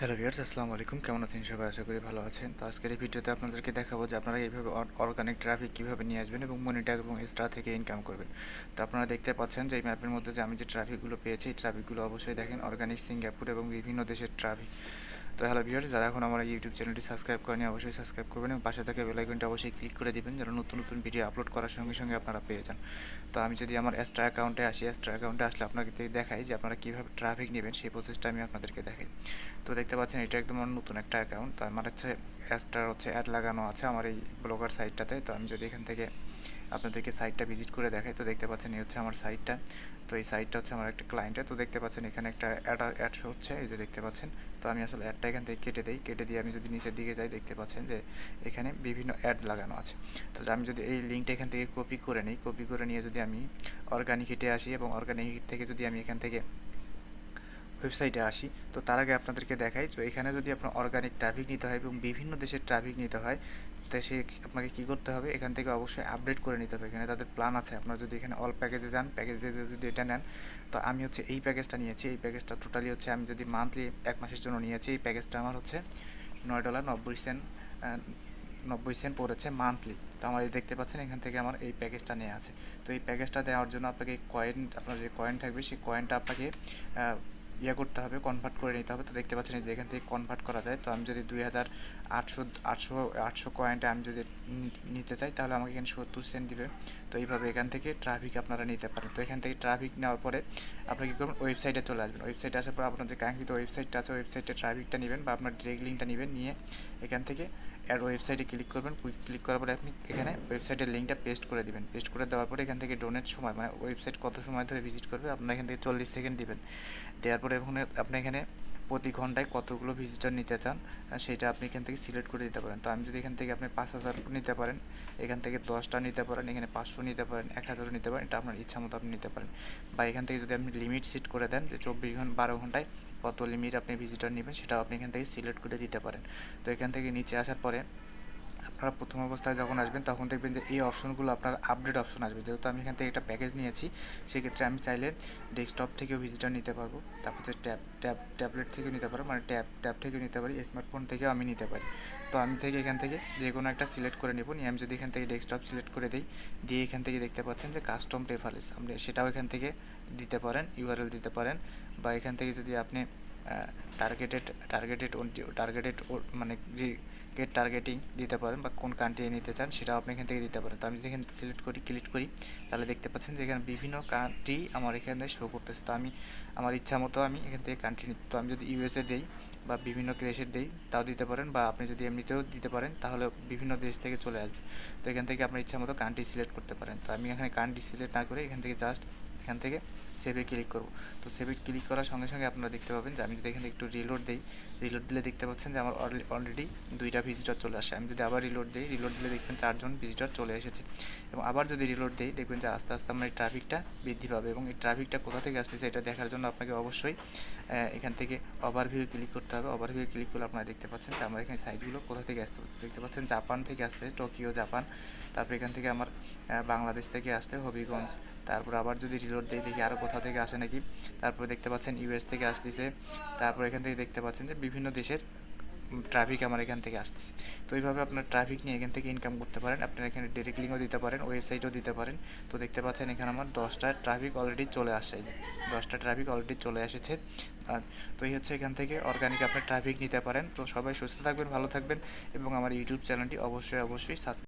Hello viewers আসসালামু আলাইকুম। কেমন আছেন সবাই? আশা করি ভালো আছেন। তো আজকের এই ভিডিওতে আপনাদেরকে দেখাবো যে আপনারা এইভাবে অর্গানিক ট্রাফিক কীভাবে নিয়ে আসবেন এবং মনিটার এবং এক্সট্রা থেকে ইনকাম করবেন। তো আপনারা দেখতে পাচ্ছেন যে এই ম্যাপের মধ্যে যে আমি যে ট্রাফিকগুলো পেয়েছি, এই ট্রাফিকগুলো অবশ্যই দেখেন অর্গানিক সিঙ্গাপুর এবং বিভিন্ন দেশের ট্রাফিক তো হ্যালো ভিউয়ার্স যারা এখন আমার ইউটিউব চ্যানেলটি সাবস্ক্রাইব করেনি অবশ্যই সাবস্ক্রাইব করবেন এবং পাশে থাকা বেলাইকনটা অবশ্যই ক্লিক করে দিবেন যেন নতুন নতুন ভিডিও আপলোড করার সঙ্গে সঙ্গে আপনারা পেয়ে যান। তো আমি যদি আমার এক্সট্রা অ্যাকাউন্টে আসি এক্সট্রা অ্যাকাউন্টে আসলে আপনাকে দেখাই যে আপনারা কীভাবে ট্রাফিক নেবেন, সেই প্রসেসটা আমি আপনাদেরকে দেখাই। তো দেখতে পাচ্ছেন এটা একদম আমার নতুন একটা অ্যাকাউন্ট তো আমার হচ্ছে এক্সট্রা হচ্ছে অ্যাড লাগানো আছে আমার এই ব্লগার সাইটটাতে তো আমি যদি এখান থেকে আপনাদেরকে সাইটটা ভিজিট করে দেখাই। তো দেখতে পাচ্ছেন, এই হচ্ছে আমার সাইটটা তো এই সাইটটা হচ্ছে আমার একটা ক্লায়েন্টের তো দেখতে পাচ্ছেন, এখানে একটা অ্যাড অ্যাড হচ্ছে, এই যে দেখতে পাচ্ছেন। তো আমি আসলে অ্যাডটা এখান থেকে কেটে দিই। কেটে দিয়ে আমি যদি নিচের দিকে যাই, দেখতে পাচ্ছেন যে এখানে বিভিন্ন অ্যাড লাগানো আছে। তো আমি যদি এই লিঙ্কটা এখান থেকে কপি করে নিই কপি করে নিয়ে যদি আমি অর্গানিক হিটে আসি এবং অর্গানিক হিট থেকে যদি আমি এখান থেকে ওয়েবসাইটে আসি, তো তার আগে আপনাদেরকে দেখাই। তো এখানে যদি আপনার অর্গানিক ট্রাফিক নিতে হয় এবং বিভিন্ন দেশের ট্রাফিক নিতে হয় তো সে আপনাকে কী করতে হবে? এখান থেকে অবশ্যই আপডেট করে নিতে হবে। এখানে তাদের প্ল্যান আছে। আপনারা যদি এখানে অল প্যাকেজে যান প্যাকেজে যদি এটা নেন, তো আমি হচ্ছে এই প্যাকেজটা নিয়েছি। এই প্যাকেজটা টোটালি হচ্ছে আমি যদি মান্থলি এক মাসের জন্য নিয়েছি, এই প্যাকেজটা আমার হচ্ছে নয় ডলার নব্বই সেন্ট নব্বই সেন্ট পড়েছে মান্থলি তো আমার এই দেখতে পাচ্ছেন, এখান থেকে আমার এই প্যাকেজটা নেওয়া আছে। তো এই প্যাকেজটা দেওয়ার জন্য আপনাকে কয়েন আপনার যে কয়েন থাকবে, সেই কয়েনটা আপনাকে ইয়ে করতে হবে কনভার্ট করে নিতে হবে। তো দেখতে পাচ্ছেন যে এখান থেকে কনভার্ট করা যায়। তো আমি যদি দুই হাজার আটশো আটশো আটশো কয়েনটা আমি যদি নিতে চাই, তাহলে আমাকে এখানে সত্তর সেন্ট দিবে। তো এইভাবে এখান থেকে ট্রাফিক আপনারা নিতে পারেন। তো এখান থেকে ট্রাফিক নেওয়ার পরে আপনি কী করবেন? ওয়েবসাইটে চলে আসবেন। ওয়েবসাইটে আসার পর আপনার যে কাঙ্ক্ষিত ওয়েবসাইটটা আছে ওয়েবসাইটে ট্রাফিকটা নেবেন বা আপনার ডিরেক্ট লিঙ্কটা নেবেন। নিয়ে এখান থেকে অ্যাড ওয়েবসাইটে ক্লিক করবেন, ক্লিক করার পরে আপনি এখানে ওয়েবসাইটের লিঙ্কটা পেস্ট করে দিবেন। পেস্ট করে দেওয়ার পরে এখান থেকে ডোনেট সময় মানে ওয়েবসাইট কত সময় ধরে ভিজিট করবে, আপনার এখান থেকে চল্লিশ সেকেন্ড দেবেন। দেওয়ার পরে ওখানে আপনি এখানে প্রতি ঘন্টায় কতগুলো ভিজিটার নিতে চান সেটা আপনি এখান থেকে সিলেক্ট করে দিতে পারেন। তো আমি যদি এখান থেকে আপনি পাঁচ হাজার নিতে পারেন, এখান থেকে দশটা নিতে পারেন, এখানে পাঁচশো নিতে পারেন, এক হাজারও নিতে পারেন, এটা আপনার ইচ্ছা মতো আপনি নিতে পারেন। বা এখান থেকে যদি আপনি লিমিট সেট করে দেন যে চব্বিশ ঘণ্টা বারো ঘন্টায় কত লিমিট আপনি ভিজিটর নেবেন, সেটাও আপনি এখান থেকে সিলেক্ট করে দিতে পারেন। তো এখান থেকে নিচে আসার পরে আপনারা প্রথম অবস্থায় যখন আসবেন, তখন দেখবেন যে এই অপশনগুলো আপনার আপডেট অপশন আসবে। যেহেতু আমি এখান থেকে একটা প্যাকেজ নিয়েছি, সেক্ষেত্রে আমি চাইলে ডেস্কটপ থেকেও ভিজিটার নিতে পারব। তারপর হচ্ছে ট্যাব ট্যাব ট্যাবলেট থেকেও নিতে পারব মানে ট্যাব ট্যাব থেকেও নিতে পারি স্মার্টফোন থেকেও আমি নিতে পারি। তো আমি থেকে এখান থেকে যে কোনো একটা সিলেক্ট করে নেব। নিয়ে আমি যদি এখান থেকে ডেস্কটপ সিলেক্ট করে দিই, দিয়ে এখান থেকে দেখতে পাচ্ছেন যে কাস্টম রেফারেন্স আপনি সেটাও এখান থেকে দিতে পারেন ইউআরএল দিতে পারেন। বা এখান থেকে যদি আপনি টার্গেটেড টার্গেটেড টার্গেটেড মানে গেট টার্গেটিং দিতে পারেন বা কোন কান্ট্রি নিতে চান সেটাও আপনি এখান থেকে দিতে পারেন। তো আমি যদি এখানে সিলেক্ট করি ক্লিক করি, তাহলে দেখতে পাচ্ছেন যে এখানে বিভিন্ন কান্ট্রি আমার এখানে শো করতেছে। তো আমি, আমার ইচ্ছা মতো আমি এখান থেকে কান্ট্রি নিতে তো আমি যদি ইউএসএ দিই বা বিভিন্ন দেশের দেই, তাও দিতে পারেন বা আপনি যদি এমনিতেও দিতে পারেন, তাহলে বিভিন্ন দেশ থেকে চলে আসবে। তো এখান থেকে আপনার ইচ্ছা মতো কান্ট্রি সিলেক্ট করতে পারেন। তো আমি এখানে কান্ট্রি সিলেক্ট না করে এখান থেকে জাস্ট এখান থেকে সেভে ক্লিক করব। তো সেভে ক্লিক করার সঙ্গে সঙ্গে আপনারা দেখতে পাবেন যে আমি যদি এখানে একটু রিলোড দিই রিলোড দিলে দেখতে পাচ্ছেন যে আমার অলরেডি দুইটা ভিজিটর চলে আসে। আমি যদি আবার রিলোড দিই রিলোড দিলে দেখবেন চারজন ভিজিটর চলে এসেছে। এবং আবার যদি রিলোড দিই, দেখবেন যে আস্তে আস্তে আমার এই ট্রাফিকটা বৃদ্ধি পাবে এবং এই ট্রাফিকটা কোথা থেকে আসতেছে এটা দেখার জন্য আপনাকে অবশ্যই এখান থেকে ওভারভিউ ক্লিক করতে হবে। ওভারভিউ ক্লিক করলে আপনারা দেখতে পাচ্ছেন যে আমার এখানে সাইটগুলো কোথা থেকে আসতে দেখতে পাচ্ছেন জাপান থেকে আসতে টোকিও, জাপান। তারপর এখান থেকে আমার বাংলাদেশ থেকে আসতে হবিগঞ্জ। তারপর আবার যদি রিলোড দিই, দেখি আরও কোথা থেকে আসে নাকি? তারপরে দেখতে পাচ্ছেন ইউএস থেকে আসতেছে। তারপর এখান থেকে দেখতে পাচ্ছেন যে বিভিন্ন দেশের ট্রাফিক আমার এখান থেকে আসতেছে। তো এইভাবে আপনার ট্রাফিক নিয়ে এখান থেকে ইনকাম করতে পারেন। আপনার এখানে ডিরেক্ট লিঙ্কও দিতে পারেন ওয়েবসাইটও দিতে পারেন। তো দেখতে পাচ্ছেন এখানে আমার দশটা ট্রাফিক অলরেডি চলে আসছে। দশটা ট্রাফিক অলরেডি চলে এসেছে। তো এই হচ্ছে এখান থেকে অর্গানিক আপনার ট্রাফিক নিতে পারেন। তো সবাই সুস্থ থাকবেন, ভালো থাকবেন এবং আমার ইউটিউব চ্যানেলটি অবশ্যই অবশ্যই সাবস্ক্রাইব